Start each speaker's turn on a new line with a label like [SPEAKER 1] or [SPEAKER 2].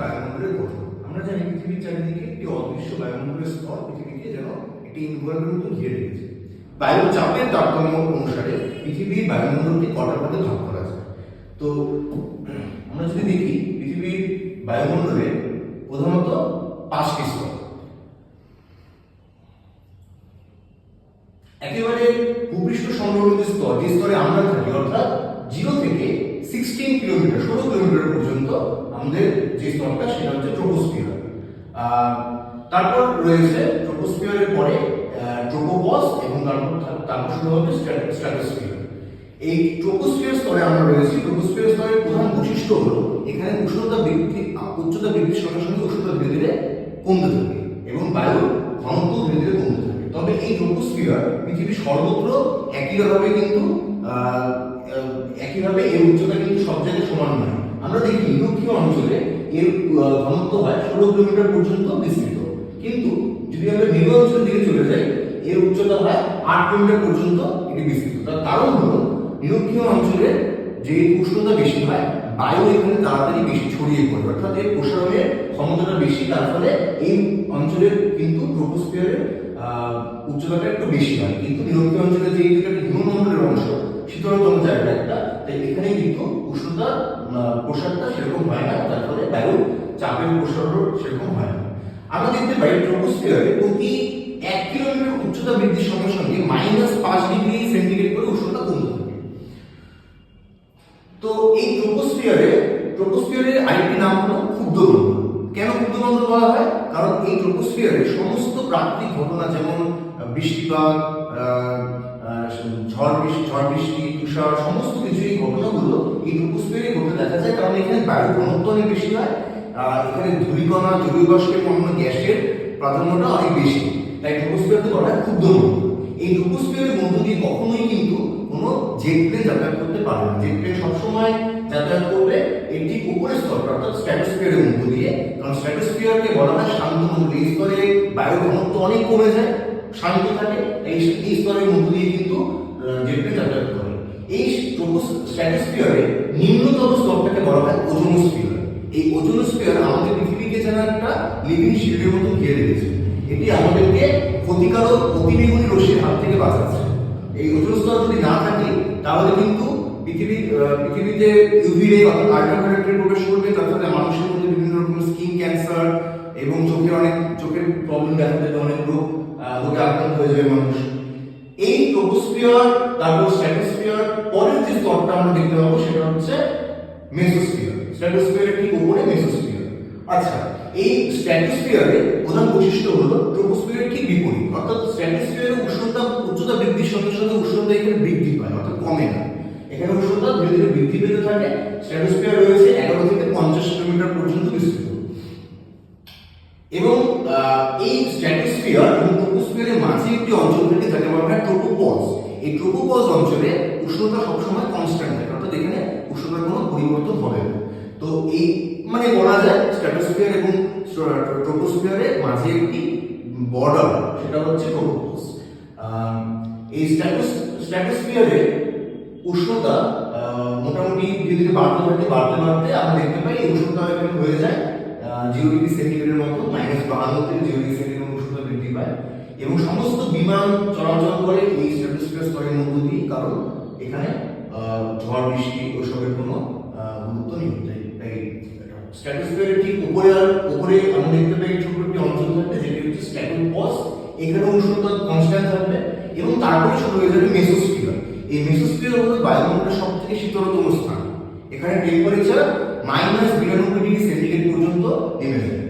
[SPEAKER 1] বায়ুমণ্ডলের গঠন আমরা জানি পৃথিবীর চারিদিকে একটি অদৃশ্য বায়ুমণ্ডলের স্তর পৃথিবীকে যেন একটি ইনভার্মেন্ট মতো ঘিরে রেখেছে। বায়ুর চাপের তারতম্য অনুসারে পৃথিবীর বায়ুমণ্ডলকে কটা ভাগে ভাগ করা যায়। তো, আমরা যদি দেখি, পৃথিবীর বায়ুমণ্ডলে প্রধানত পাঁচটি স্তর। একেবারে ভূপৃষ্ঠ সংগ্রহিত স্তর, যে স্তরে আমরা থাকি, অর্থাৎ জিরো থেকে সিক্সটিন কিলোমিটার ষোলো কিলোমিটার পর্যন্ত আমাদের যে স্তরটা, সেটা হচ্ছে ট্রোপোস্ফিয়ার তারপর রয়েছে ট্রোপোস্ফিয়ারের পরে ট্রোপোপস এবং তারপর তারপর শুরু হবে স্ট্র্যাটোস্ফিয়ার এই ট্রোপোস্ফিয়ার স্তরে আমরা রয়েছি। ট্রোপোস্ফিয়ার স্তরের প্রধান বৈশিষ্ট্য হলো, এখানে উষ্ণতা বৃদ্ধি, উচ্চতা বৃদ্ধির সঙ্গে সঙ্গে উষ্ণতা ধীরে ধীরে কমতে থাকে এবং বায়ুর ঘনত্ব ধীরে ধীরে কমতে থাকে। তবে এই ট্রোপোস্ফিয়ার পৃথিবীর সর্বত্র একইভাবে কিন্তু একইভাবে এর উচ্চতা কিন্তু সব জায়গায় সমান নয়। আমরা দেখি নিরক্ষীয় অঞ্চলে এর ঘনত্ব হয় ষোলো কিলোমিটার পর্যন্ত বিস্তৃত। কিন্তু যদি আমরা মেরু অঞ্চলের দিকে চলে যাই, এর উচ্চতা হয় আট কিলোমিটার পর্যন্ত এটি বিস্তৃত। তার কারণ হলো নিরক্ষীয় অঞ্চলে যে উষ্ণতা বেশি হয়, বায়ু এখানে তাড়াতাড়ি বেশি ছড়িয়ে পড়ে। অর্থাৎ এর প্রসারণের ক্ষমতাটা বেশি, তার ফলে এই অঞ্চলের কিন্তু ট্রোপোস্ফিয়ারের উচ্চতাটা একটু বেশি হয়। কিন্তু নিরক্ষীয় অঞ্চলে যে এটা হিমমণ্ডলের অংশ শীতলতম জায়গা একটা। তাই এখানে কিন্তু উষ্ণতা প্রসারটা সেরকম হয় না, তার ফলে বায়ু চাপের প্রসারও সেরকম হয় না। আমরা দেখতে পাই ট্রোপোস্ফিয়ারে প্রতি এক কিলোমিটার উচ্চতা বৃদ্ধির সঙ্গে সঙ্গে মাইনাস পাঁচ ডিগ্রি সেন্টিগ্রেড করে উষ্ণতা কমতে থাকে। তো এই ট্রোপোস্ফিয়ারে ট্রোপোস্ফিয়ারের আরেকটি নাম হলো ক্ষুদ্রমণ্ডল কেন ক্ষুদ্রমণ্ডল বলা হয়? কারণ এই ট্রোপোস্ফিয়ারে সমস্ত প্রাকৃতিক ঘটনা যেমন বৃষ্টিপাত ঝড় বৃষ্টি ঝড় বৃষ্টি, তুষার, সমস্ত কিছু এই ঘটনাগুলো এই ট্রোপোস্ফিয়ারে ঘটে দেখা যায়, কারণ এখানে বায়ুর ঘনত্ব অনেক বেশি হয়, আর এখানে ধূলিকণা জলীয় বাষ্পের অন্য গ্যাসের প্রাধান্যটা অনেক বেশি। তাই ট্রোপোস্ফিয়ারকে বলা হয় ক্ষুদ্রমণ্ডল এই ট্রোপোস্ফিয়ারের মধ্য দিয়ে কখনোই কিন্তু কোনো জেট প্লেন যাতায়াত করতে পারে না। জেট প্লেন সবসময় যাতায়াত করবে ঠিক উপরের স্তরটা অর্থাৎ স্ট্র্যাটোস্ফিয়ারের মধ্য দিয়ে। কারণ স্ট্র্যাটোস্ফিয়ারকে বলা হয় শান্ত মণ্ডল এই স্তরে বায়ুর ঘনত্ব অনেক কমে যায়। শান্ত থাকে, এই এই স্তরের মধ্য দিয়ে কিন্তু যাতায়াত করে। এই নিম্নতম স্তরটাকে বলা হয় ওজোনোস্ফিয়ার। এই আমাদের পৃথিবীকে যেন একটা লিভিং শিল্ডের মতো ঘিরে রেখেছে। এটি আমাদেরকে ক্ষতিকারক অতিবেগুনি রশ্মির হাত থেকে বাঁচাচ্ছে। এই ওজোন স্তর যদি না থাকে, তাহলে কিন্তু পৃথিবী পৃথিবীতে ইউভি রে অর্থাৎ আল্ট্রাভায়োলেট প্রবেশ করবে, তার ফলে মানুষের মধ্যে বিভিন্ন রকম স্কিন ক্যান্সার এবং চোখের অনেক, চোখের প্রবলেম দেখা দেবে অনেক রোগ রোগে আক্রান্ত হয়ে যাবে মানুষ। এই ট্রোপোস্ফিয়ার তারপর স্ট্র্যাটোস্ফিয়ার পরের যে স্তরটা আমরা দেখতে পাবো সেটা হচ্ছে মেসোস্ফিয়ার স্ট্র্যাটোস্ফিয়ারের ঠিক উপরে মেসোস্ফিয়ার আচ্ছা এই স্ট্র্যাটোস্ফিয়ারে প্রধান বৈশিষ্ট্য হলো ট্রোপোস্ফিয়ারের ঠিক বিপরীত। অর্থাৎ স্ট্র্যাটোস্ফিয়ারে উষ্ণতা, উচ্চতা বৃদ্ধির সঙ্গে সঙ্গে উষ্ণতা এখানে বৃদ্ধি পায়, অর্থাৎ কমে না। এখানে উষ্ণতা ধীরে ধীরে বৃদ্ধি পেতে থাকে। স্ট্র্যাটোস্ফিয়ার রয়েছে এগারো থেকে পঞ্চাশ কিলোমিটার পর্যন্ত বিস্তৃত এবং আহ, এই স্ট্র্যাটোস্ফিয়ার এবং ট্রোপোস্ফিয়ারের একটি অঞ্চল থাকে যাকে বলা হয় ট্রোপোপজ এই ট্রোপোপজ অঞ্চলে উষ্ণতা সবসময় কনস্ট্যান্ট থাকে। অর্থাৎ এখানে উষ্ণতার কোনো পরিবর্তন হবে না। তো এই মানে বলা যায় স্ট্র্যাটোস্ফিয়ার এবং ট্রোপোস্ফিয়ারের মাঝে একটি বর্ডার সেটা হচ্ছে ট্রোপোপজ এই স্ট্র্যাটোস্ফিয়ারে উষ্ণতা মোটামুটি ধীরে ধীরে বাড়তে বাড়তে বাড়তে বাড়তে আমরা দেখতে পাই এই উষ্ণতা হয়ে যায় জিরো ডিগ্রি সেন্টিগ্রেডের মতো মাইনাস বাহান্ন থেকে জিরো ডিগ্রি সেন্টিগ্রেড উষ্ণতা বৃদ্ধি পায়। এবং সমস্ত বিমান চলাচল করে এই স্ট্র্যাটোস্ফিয়ার স্তরের মধ্য দিয়ে, কারণ এখানে ঝড়, বৃষ্টি ওসবের কোনো গুরুত্ব নেই। তাই ঠিক উপরে আর উপরে আমরা দেখতে পাই ছোট একটি অঞ্চল থাকবে যেটি হচ্ছে স্ট্র্যাটোপস এখানে উষ্ণতা কনস্ট্যান্ট থাকবে এবং তারপরে শুরু হয়ে যাবে মেসোস্ফিয়ার এই মেসোস্ফিয়ার হলো বায়ুমণ্ডলের সব থেকে শীতলতম স্থান। এখানে টেম্পারেচার মাইনাস বিরানব্বই ডিগ্রি সেন্টিগ্রেড পর্যন্ত নেমে যায়